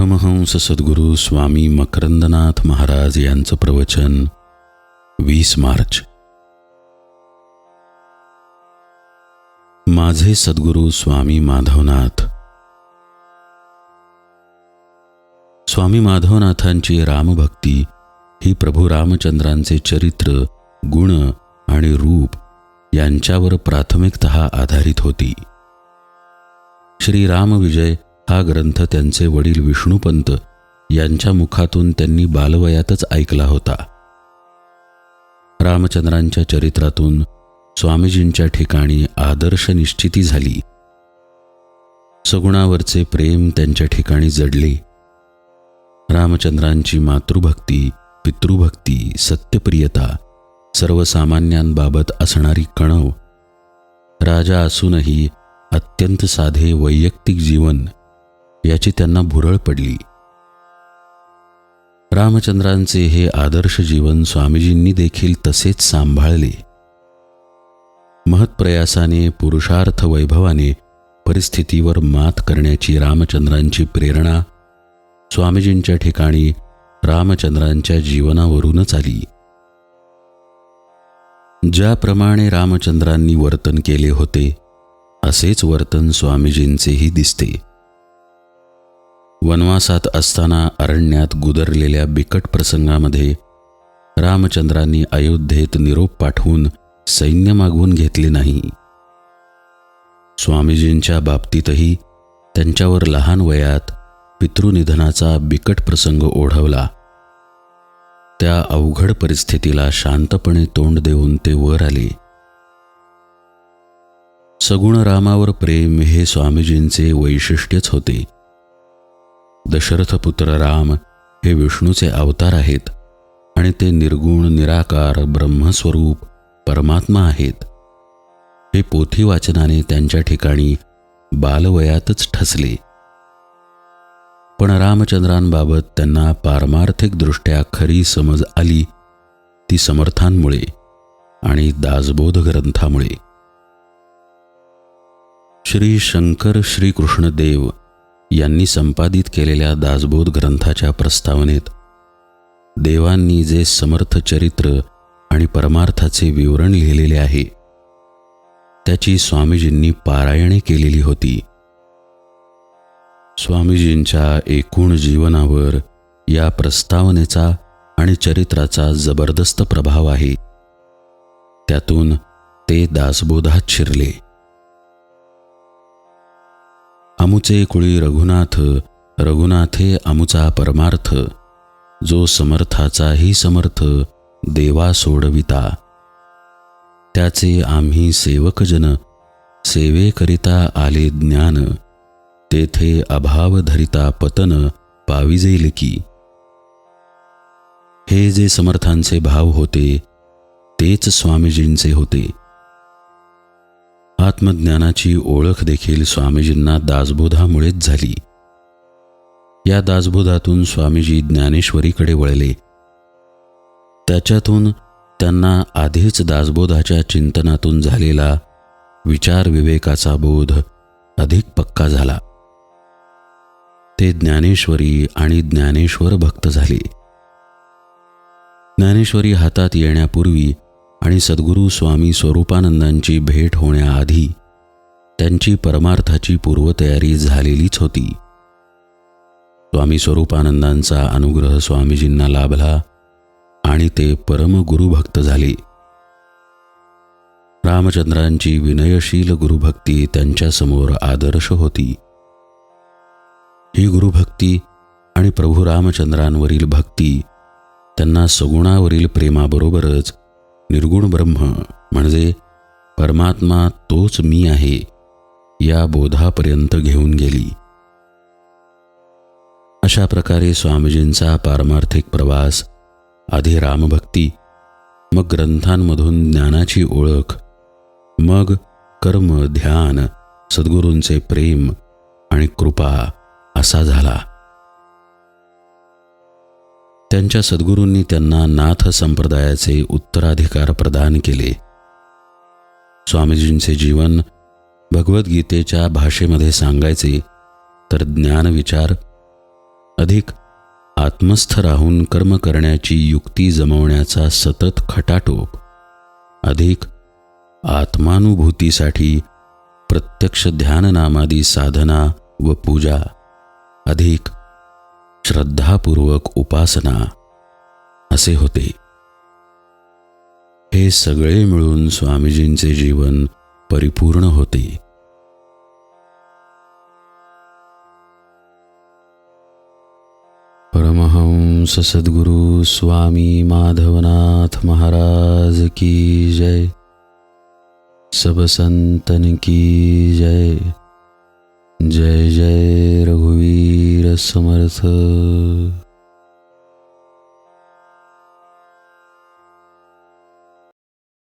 परमहंस सद्गुरू स्वामी मकरंदनाथ महाराज यांचं प्रवचन वीस मार्च. माझे सद्गुरू स्वामी माधवनाथ. स्वामी माधवनाथांची रामभक्ती ही प्रभू रामचंद्रांचे चरित्र गुण आणि रूप यांच्यावर प्राथमिकत आधारित होती. श्री रामविजय हा ग्रंथ त्यांचे वडील विष्णुपंत यांच्या मुखातून त्यांनी बालवयातच ऐकला होता. रामचंद्रांच्या चरित्रातून स्वामीजींच्या ठिकाणी आदर्श निश्चिती झाली. सगुणावरचे प्रेम त्यांच्या ठिकाणी जडले. रामचंद्रांची मातृभक्ती पितृभक्ती सत्यप्रियता सर्वसामान्यांबाबत असणारी कणव राजा असूनही अत्यंत साधे वैयक्तिक जीवन याची त्यांना भुरळ पडली. रामचंद्रांचे हे आदर्श जीवन स्वामीजींनी देखील तसेच सांभाळले. महत्प्रयासाने पुरुषार्थ वैभवाने परिस्थितीवर मात करण्याची रामचंद्रांची प्रेरणा स्वामीजींच्या ठिकाणी रामचंद्रांच्या जीवनावरूनच आली. ज्याप्रमाणे रामचंद्रांनी वर्तन केले होते असेच वर्तन स्वामीजींचेही दिसते. वनवासात असताना अरण्यात गुदरलेल्या बिकट प्रसंगामध्ये रामचंद्रांनी अयोध्येत निरोप पाठवून सैन्य मागवून घेतले नाही. स्वामीजींच्या बाबतीतही त्यांच्यावर लहान वयात पितृनिधनाचा बिकट प्रसंग ओढवला. त्या अवघड परिस्थितीला शांतपणे तोंड देऊन ते वर आले. सगुण रामावर प्रेम हे स्वामीजींचे वैशिष्ट्यच होते. दशरथपुत्र राम हे विष्णूचे अवतार आहेत आणि ते निर्गुण निराकार ब्रह्मस्वरूप परमात्मा आहेत. हे पोथी वाचनाने त्यांच्या ठिकाणी बालवयातच ठसले. पण रामचंद्रांबाबत त्यांना पारमार्थिकदृष्ट्या खरी समज आली ती समर्थांमुळे आणि दासबोध ग्रंथामुळे. श्री शंकर श्रीकृष्णदेव यांनी संपादित केलेल्या दासबोध ग्रंथाच्या प्रस्तावनेत देवांनी जे समर्थ चरित्र आणि परमार्थाचे विवरण लिहिलेले आहे त्याची स्वामीजींनी पारायणे केलेली होती. स्वामीजींच्या एकूण जीवनावर या प्रस्तावनेचा आणि चरित्राचा जबरदस्त प्रभाव आहे. त्यातून ते दासबोधात शिरले. आमुचे कुळी रघुनाथ रघुनाथे अमुचा परमार्थ. जो समर्थाचाही समर्थ देवा सोडविता. त्याचे आम्ही सेवकजन सेवेकरिता आले ज्ञान. तेथे अभाव धरिता पतन पाविजेल की हे जे समर्थांचे भाव होते तेच स्वामीजींचे होते. आत्मज्ञानाची ओळख देखील स्वामीजींना दासबोधामुळेच झाली. या दासबोधातून स्वामीजी ज्ञानेश्वरीकडे वळले. त्याच्यातून त्यांना आधीच दासबोधाच्या चिंतनातून झालेला विचार विवेकाचा बोध अधिक पक्का झाला. ते ज्ञानेश्वरी आणि ज्ञानेश्वर भक्त झाले. ज्ञानेश्वरी हातात येण्यापूर्वी आणि सद्गुरू स्वामी स्वरूपानंदांची भेट होण्याआधी त्यांची परमार्थाची पूर्वतयारी झालेलीच होती. स्वामी स्वरूपानंदांचा अनुग्रह स्वामीजींना लाभला आणि ते परमगुरुभक्त झाले. रामचंद्रांची विनयशील गुरुभक्ती त्यांच्यासमोर आदर्श होती. ही गुरुभक्ती आणि प्रभू रामचंद्रांवरील भक्ती त्यांना सगुणावरील प्रेमाबरोबरच निर्गुण ब्रह्म म्हणजे परमात्मा तोच मी आहे या बोधापर्यंत घेऊन गेली. अशा प्रकारे स्वामीजींचा पारमार्थिक प्रवास आधी रामभक्ती मग ग्रंथांमधून ज्ञानाची ओळख मग कर्म ध्यान सद्गुरूंचे प्रेम आणि कृपा असा झाला. त्यांच्या सद्गुरूंनी त्यांना नाथ संप्रदायाचे उत्तराधिकार प्रदान केले. स्वामीजींचे जीवन भगवद्गीतेच्या भाषेमध्ये सांगायचे तर ज्ञानविचार अधिक आत्मस्थ राहून कर्म करण्याची युक्ती जमवण्याचा सतत खटाटोप अधिक आत्मानुभूतीसाठी प्रत्यक्ष ध्याननामादी साधना व पूजा अधिक श्रद्धापूर्वक उपासना असे होते. हे सगळे मिळून स्वामीजींचे जीवन परिपूर्ण होते. परमहंस सद्गुरु स्वामी माधवनाथ महाराज की जय. सब संतन की जय. जय जय रघुवीर समर्थ